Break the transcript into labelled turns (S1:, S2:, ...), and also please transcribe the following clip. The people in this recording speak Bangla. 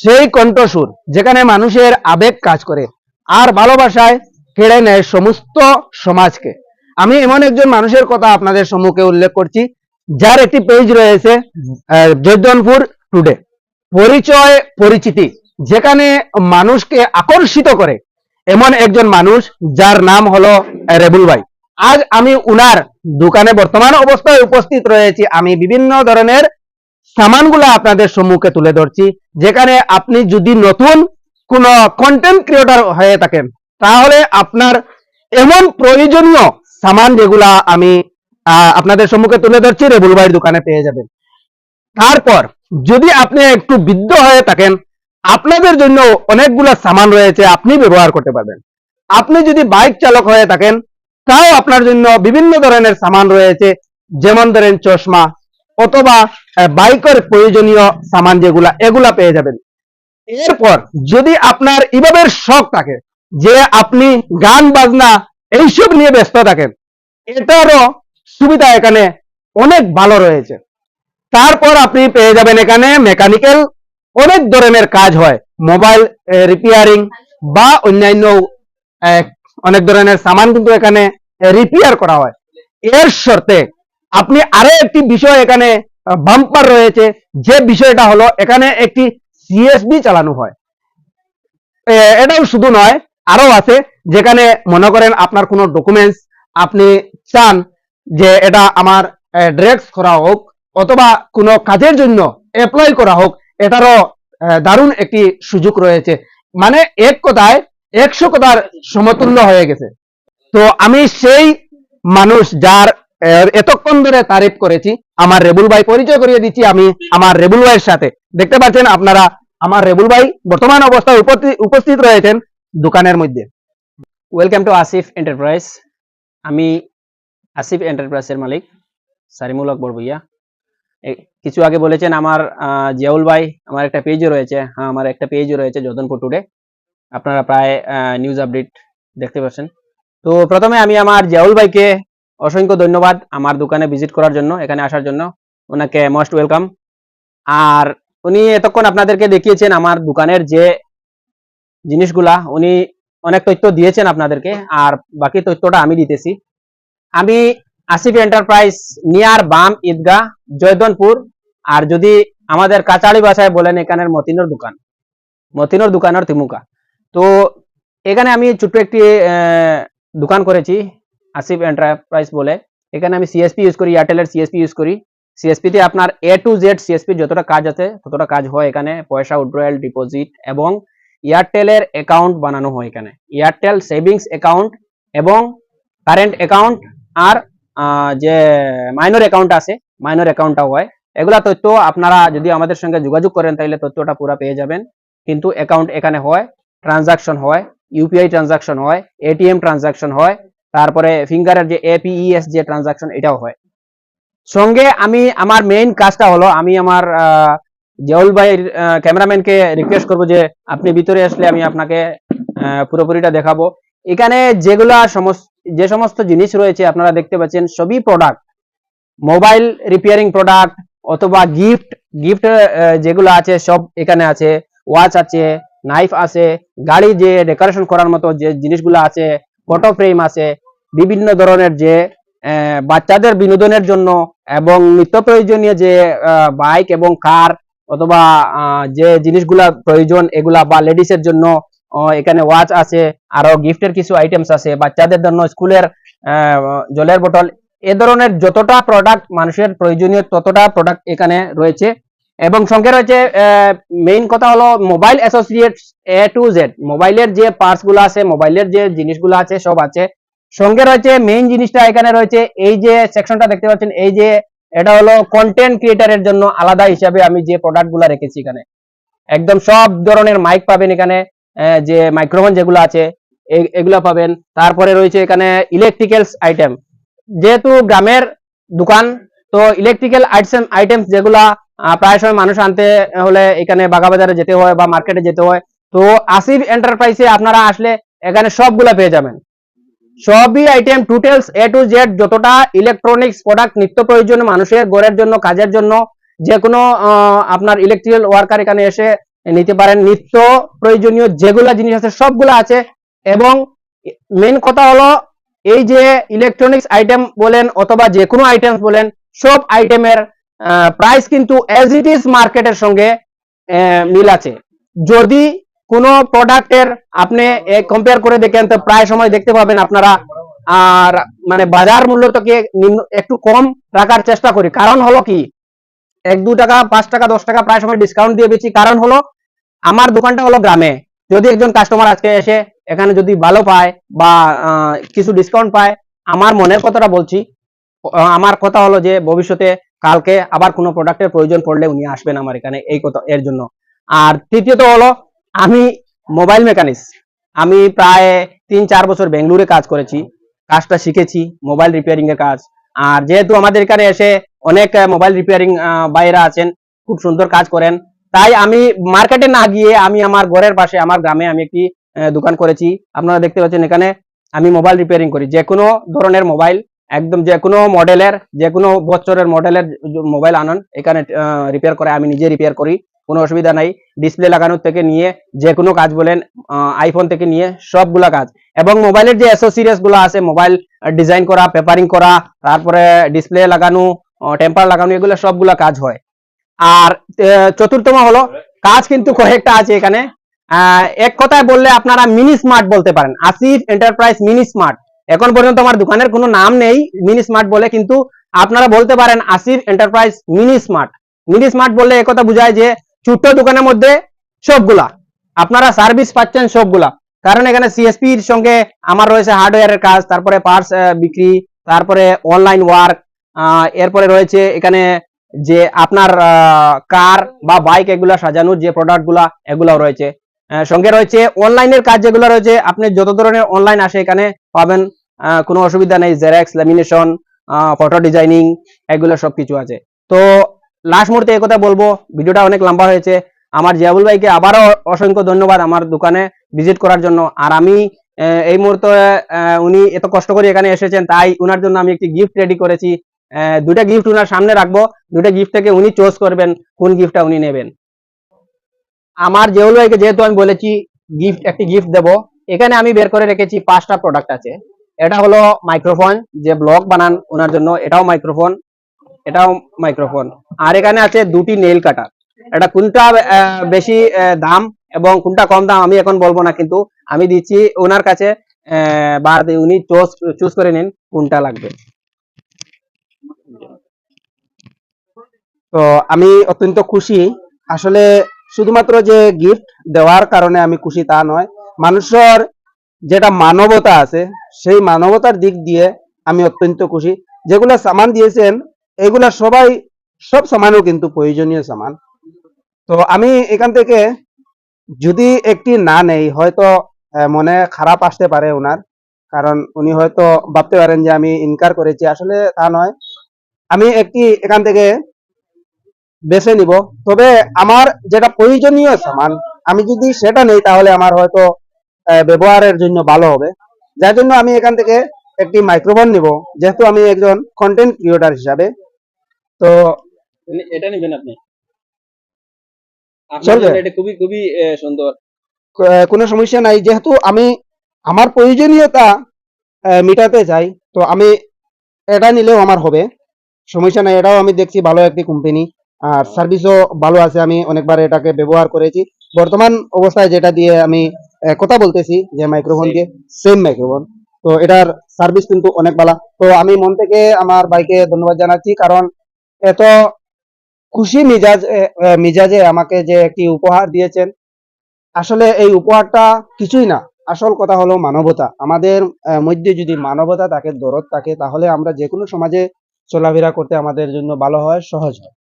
S1: সেই কণ্ঠসুর যেখানে মানুষের আবেগ কাজ করে আর ভালোবাসায় কেড়ে নেয় সমস্ত সমাজকে। আমি এমন একজন মানুষের কথা আপনাদের সম্মুখে উল্লেখ করছি যার একটি পেজ রয়েছে আহ, জয়দনপুর টুডে পরিচয় পরিচিতি যেখানে মানুষকে আকর্ষিত করে এমন একজন মানুষ যার নাম হলো রেবুল ভাই। আজ আমি উনার দোকানে বর্তমান অবস্থায় উপস্থিত রয়েছি। আমি বিভিন্ন ধরনের সামানগুলো আপনাদের সম্মুখে তুলে ধরছি। যেখানে আপনি যদি নতুন কোন কন্টেন্ট ক্রিয়েটর হয়ে থাকেন, তাহলে আপনার এমন প্রয়োজনীয় সামান যেগুলা আমি আপনাদের সম্মুখে তুলে ধরছি, রেবুল ভাইয়ের দোকানে পেয়ে যাবেন। তারপর, যদি আপনি একটু বৃদ্ধ হয়ে থাকেন, আপনাদের জন্য অনেকগুলো সামান রয়েছে, আপনি ব্যবহার করতে পারবেন। আপনি যদি বাইক চালক হয়ে থাকেন, তাও আপনার জন্য বিভিন্ন ধরনের সামান রয়েছে। যেমন ধরেন চশমা অথবা বাইকের প্রয়োজনীয় সামান যেগুলা, এগুলা পেয়ে যাবেন। এরপর, যদি আপনার ইভাবের শখ থাকে, যে আপনি গান, বাজনা এইসব নিয়ে ব্যস্ত থাকেন, এটারও সুবিধা এখানে অনেক ভালো রয়েছে। তারপর আপনি পেয়ে যাবেন এখানে মেকানিক্যাল, অনেক ধরনের কাজ হয়। মোবাইল রিপেয়ারিং বা অন্যান্য অনেক ধরনের সামান কিন্তু এখানে রিপেয়ার করা হয়। এর শর্তে আপনি আরও একটি বিষয় এখানে বাম্পার রয়েছে। যে বিষয়টা হলো, এখানে একটি সিএসবি চালানো হয়। এটাও শুধু নয়, আরও আছে, যেখানে মনে করেন আপনার কোনো ডকুমেন্টস আপনি চান যে এটা আমার ড্রেক্স করা হোক, অথবা কোনো কাজের জন্য অ্যাপ্লাই করা হোক, এটারও দারুণ একটি সুযোগ রয়েছে। মানে এক কথায়, একশো কথার সমতুল্য হয়ে গেছে। তো আমি সেই মানুষ যার এতক্ষণ ধরে তারিফ করেছি, আমার রেবুল ভাই পরিচয় করিয়ে দিচ্ছি আমি আমার রেবুল ভাইয়ের সাথে। দেখতে পাচ্ছেন আপনারা, আমার রেবুল ভাই বর্তমান অবস্থায় উপস্থিত- রয়েছেন দোকানের মধ্যে।
S2: ওয়েলকাম টু আসিফ এন্টারপ্রাইজ আমি আসিফ এন্টারপ্রাইজের মালিক সারিমুলক এ- কিছু আগে বলেছেন আমার জিয়াউল ভাই, আমার একটা পেজও রয়েছে। হ্যাঁ আমার একটা পেজও রয়েছে যদনপুর টুডে আপনারা প্রায় নিউজ আপডেট দেখতে পাচ্ছেন। তো প্রথমে আমি আমার জিয়াউল ভাইকে অসংখ্য ধন্যবাদ আমার দোকানে ভিজিট করার জন্য, এখানে আসার জন্য। ওনাকে মোস্ট ওয়েলকাম আর উনি এতক্ষণ আপনাদেরকে দেখিয়েছেন আমার দোকানের যে জিনিসগুলা, উনি অনেক তথ্য দিয়েছেন আপনাদেরকে, আর বাকি তথ্যটা আমি দিতেছি। আমি আসিফ এন্টারপ্রাইজ নিয়ার বাম ঈদগাহ, জয়দনপুর, আর যদি আমাদের কাচাড়ি ভাষায় বলেন এখানের মতিনুর দোকান, মতিনুর দোকানের তিমুকা। তো এখানে আমি ছোট্ট একটি দোকান করেছি আসিফ এন্টারপ্রাইজ বলে। এখানে আমি সিএসপি ইউজ করি এয়ারটেলের সিএসপি ইউজ করি। সিএসপি তে আপনার এ টু জেড সিএসপি যতটা কাজ আছে, ততটা কাজ হয় এখানে। পয়সা উইথড্রয়াল ডিপোজিট এবং এয়ারটেলের অ্যাকাউন্ট বানানো হয় এখানে। এয়ারটেল সেভিংস অ্যাকাউন্ট এবং কারেন্ট অ্যাকাউন্ট আর যে মাইনর অ্যাকাউন্ট আছে মাইনর অ্যাকাউন্টটাও হয়। এগুলা তথ্য আপনারা যদি আমাদের সঙ্গে যোগাযোগ করেন তাহলে তথ্যটা পুরো পেয়ে যাবেন। কিন্তু অ্যাকাউন্ট এখানে হয় ট্রানজাকশন হয় ইউপিআই ট্রানজাকশন হয় এটিএম ট্রানজাকশন হয় তারপরে ফিঙ্গারের যে এপিইএস যে ট্রানজাকশন এটাও হয়। সঙ্গে আমি আমার মেইন কাজটা হলো আমি আমার আহ, জিয়াউল ভাইয়ের ক্যামেরাম্যানকে রিকোয়েস্ট করব যে আপনি ভিতরে আসলে আমি আপনাকে পুরোপুরিটা দেখাবো। এখানে যেগুলা যে সমস্ত জিনিস রয়েছে আপনারা দেখতে পাচ্ছেন সবই প্রোডাক্ট মোবাইল রিপেয়ারিং প্রোডাক্ট অথবা গিফট গিফট যেগুলো আছে সব এখানে আছে। ওয়াচ আছে নাইফ আছে গাড়ি যে ডেকোরেশন করার মতো যে জিনিসগুলো আছে ফটো ফ্রেম আছে, বিভিন্ন ধরনের যে বাচ্চাদের বিনোদনের জন্য এবং নিত্য প্রয়োজনীয় যে বাইক এবং কার অথবা যে জিনিসগুলা প্রয়োজন, এগুলা বা লেডিসের জন্য এখানে ওয়াচ আছে, আরও গিফটের কিছু আইটেমস আছে, বাচ্চাদের জন্য স্কুলের জলের বোতল এ ধরনের যতটা প্রোডাক্ট মানুষের প্রয়োজনীয় ততটা প্রোডাক্ট এখানে রয়েছে। এবং সঙ্গে রয়েছে মেইন কথা হলো mobile associates A to Z মোবাইলের যে পার্টসগুলো আছে মোবাইলের যে জিনিসগুলো আছে, সব আছে। সঙ্গে রয়েছে মেইন জিনিসটা এখানে রয়েছে, এই যে সেকশনটা দেখতে পাচ্ছেন, এই যে এটা হলো কন্টেন্ট ক্রিয়েটারের জন্য আলাদা হিসাবে আমি যে প্রোডাক্টগুলা রেখেছি এখানে। একদম সব ধরনের মাইক পাবেন এখানে যে মাইক্রোফোন যেগুলো আছে এগুলো পাবেন। তারপরে রয়েছে এখানে ইলেকট্রিক্যালস আইটেম যেহেতু গ্রামের দোকান, তো ইলেকট্রিক্যাল আইটেম আইটেমস যেগুলা প্রায় সময় মানুষ আনতে হলে এখানে বাগাবাজারে যেতে হয় বা মার্কেটে যেতে হয়। তো আসিফ এন্টারপ্রাইজে আপনারা আসলে এখানে সবগুলা পেয়ে যাবেন। সবই আইটেম টুটেলস এ টু জেড যতটা ইলেকট্রনিক্স প্রোডাক্ট নিত্য প্রয়োজন মানুষের ঘরের জন্য, কাজের জন্য যে কোনো আপনার ইলেকট্রিক্যাল ওয়ার্কার এখানে এসে নিতে পারেন। নিত্য প্রয়োজনীয় যেগুলা জিনিস আছে, সবগুলা আছে। এবং মেন কথা হলো, এই যে ইলেকট্রনিক্স আইটেম বলেন অথবা যে কোনো আইটেম বলেন, সব আইটেমের প্রাইস কিন্তু এজ ইট ইজ মার্কেটের সঙ্গে মিল আছে। যদি কোনো প্রোডাক্টের আপনি কম্পেয়ার করে দেখেন, তো প্রায় সময় দেখতে পাবেন আপনারা। আর মানে বাজার মূল্য থেকে নিম্ন- একটু কম রাখার চেষ্টা করি। কারণ হলো কি, এক, দু টাকা, পাঁচ টাকা, দশ টাকা প্রায় সময় ডিসকাউন্ট দিয়ে বেশি। কারণ হলো, আমার দোকানটা হলো গ্রামে। যদি একজন কাস্টমার আজকে এসে এখানে যদি ভালো পায় বা কিছু ডিসকাউন্ট পায়, আমার মনের কথাটা বলছি। আমার কথা হলো যে ভবিষ্যতে কালকে আবার কোনো প্রোডাক্টের প্রয়োজন পড়লে উনি আসবেন আমার এখানে এই কথা, এর জন্য। আর তৃতীয়ত হলো, আমি মোবাইল মেকানিক্স আমি প্রায় তিন চার বছর বেঙ্গলুরে কাজ করেছি, কাজটা শিখেছি মোবাইল রিপেয়ারিং এর কাজ। আর যেহেতু আমাদের এখানে এসে অনেক মোবাইল রিপেয়ারিং বাইরা আছেন, খুব সুন্দর কাজ করেন, তাই আমি মার্কেটে না গিয়ে আমি আমার ঘরের পাশে, আমার গ্রামে আমি একটি দোকান করেছি। আপনারা দেখতে পাচ্ছেন এখানে আমি মোবাইল রিপেয়ারিং করি। যে কোনো ধরনের মোবাইল একদম যে কোনো মডেলের, যে কোনো বছরের মডেলের মোবাইল আনন, এখানে রিপেয়ার করে আমি নিজে রিপেয়ার করি, কোনো অসুবিধা নাই। ডিসপ্লে লাগানোর থেকে নিয়ে যে কোনো কাজ বলেন আইফোন থেকে নিয়ে সবগুলা কাজ। এবং মোবাইলের যে গুলো আছে, মোবাইল ডিজাইন করা পেপারিং করা, তারপরে ডিসপ্লে লাগানো টেম্পার লাগানো, এগুলো সবগুলা কাজ হয়। আর চতুর্থম হলো, কাজ কিন্তু কয়েকটা আছে এখানে। এক কথায় বললে আপনারা মিনি স্মার্ট বলতে পারেন। আসিফ এন্টারপ্রাইজ মিনি স্মার্ট এখন পর্যন্ত আমার দোকানের কোনো নাম নেই মিনি স্মার্ট বলে, কিন্তু আপনারা বলতে পারেন Asif enterprise mini smart mini smart বললে একথা বোঝায় যে ছোট্ট দোকানের মধ্যে সবগুলা, আপনারা সার্ভিস পাচ্ছেন সবগুলা। কারণ এখানে সিএসপির সঙ্গে আমার রয়েছে হার্ডওয়্যারের কাজ, তারপরে পার্টস বিক্রি, তারপরে অনলাইন ওয়ার্ক এরপরে রয়েছে এখানে যে আপনার কার বা বাইক এগুলা সাজানোর যে প্রোডাক্টগুলা, এগুলাও রয়েছে। সঙ্গে রয়েছে অনলাইনের কাজ যেগুলো রয়েছে, আপনি যত ধরনের অনলাইন আসে এখানে পাবেন কোনো অসুবিধা নেই জেরক্স ল্যামিনেশন ফটো ডিজাইনিং এগুলো সবকিছু আছে। তো লাস্ট মুহূর্তে কথা বলব, ভিডিওটা অনেক লম্বা হয়েছে। আমার জিয়াবুল ভাইকে আবারও অসংখ্য ধন্যবাদ আমার দোকানে ভিজিট করার জন্য। আর আমি এই মুহূর্তে উনি এত কষ্ট করে এখানে এসেছেন, তাই উনার জন্য আমি একটি গিফট রেডি করেছি। দুটা গিফট উনার সামনে রাখব দুটা গিফট থেকে উনি চয়েস করবেন কোন গিফটটা উনি নেবেন। আমার জেউল ভাইকে যেহেতু আমি বলেছি গিফট একটি গিফট দেব, এখানে আমি বের করে রেখেছি পাঁচটা প্রোডাক্ট আছে। এটা হলো মাইক্রোফোন যে ব্লগ বানান ওনার জন্য, এটাও মাইক্রোফোন এটাও মাইক্রোফোন আর এখানে আছে দুটি নেল কাটার এটা কোনটা বেশি দাম এবং কোনটা কম দাম আমি এখন বলব না, কিন্তু আমি দিচ্ছি ওনার কাছে উনি চুজ চুজ করে নিন কোনটা লাগবে।
S1: তো আমি অত্যন্ত খুশি। আসলে শুধুমাত্র যে গিফট দেওয়ার কারণে আমি খুশি তা নয়। মানুষের যেটা মানবতা আছে, সেই মানবতার দিক দিয়ে আমি অত্যন্ত খুশি। যেগুলো সামান দিয়েছেন, এগুলা সবাই, সব সামানও কিন্তু প্রয়োজনীয় সামান। তো আমি এখান থেকে যদি একটি না নেই, হয়তো মনে খারাপ আসতে পারে ওনার, কারণ উনি হয়তো ভাবতে পারেন যে আমি ইনকার করেছি। আসলে তা নয়। আমি একটি এখান থেকে বেছে নিব। তবে আমার যেটা প্রয়োজনীয় সামান, আমি যদি সেটা নেই, তাহলে আমার হয়তো ব্যবহারের জন্য ভালো হবে। যার জন্য আমি এখান থেকে একটি মাইক্রোফোন নিব যেহেতু আমি একজন কন্টেন্ট ক্রিয়েটার হিসাবে। তো
S2: এটা নেবেন আপনি?
S1: চলবে?
S2: এটা খুবই খুবই সুন্দর।
S1: কোনো সমস্যা নাই যেহেতু আমি আমার প্রয়োজনীয়তা মিটাতে চাই তো আমি এটা নিলেও আমার হবে। সমস্যা নাই এটাও আমি দেখছি ভালো একটি কোম্পানি আর সার্ভিসও ভালো আছে আমি অনেকবার এটাকে ব্যবহার করেছি। বর্তমান অবস্থায় যেটা দিয়ে আমি কথা বলতেছি যে মাইক্রোফোন দিয়ে সেম মাইক্রোফোন তো এটার সার্ভিস কিন্তু অনেক ভালো। তো আমি মন থেকে আমার ভাইকে ধন্যবাদ জানাচ্ছি কারণ এত খুশি মিজাজ মিজাজে আমাকে যে একটি উপহার দিয়েছেন। আসলে এই উপহারটা কিছুই না আসল কথা হলো মানবতা। আমাদের মধ্যে যদি মানবতা থাকে দরদ থাকে তাহলে আমরা যে কোনো সমাজে চলাফেরা করতে আমাদের জন্য ভালো হয় সহজ হয়।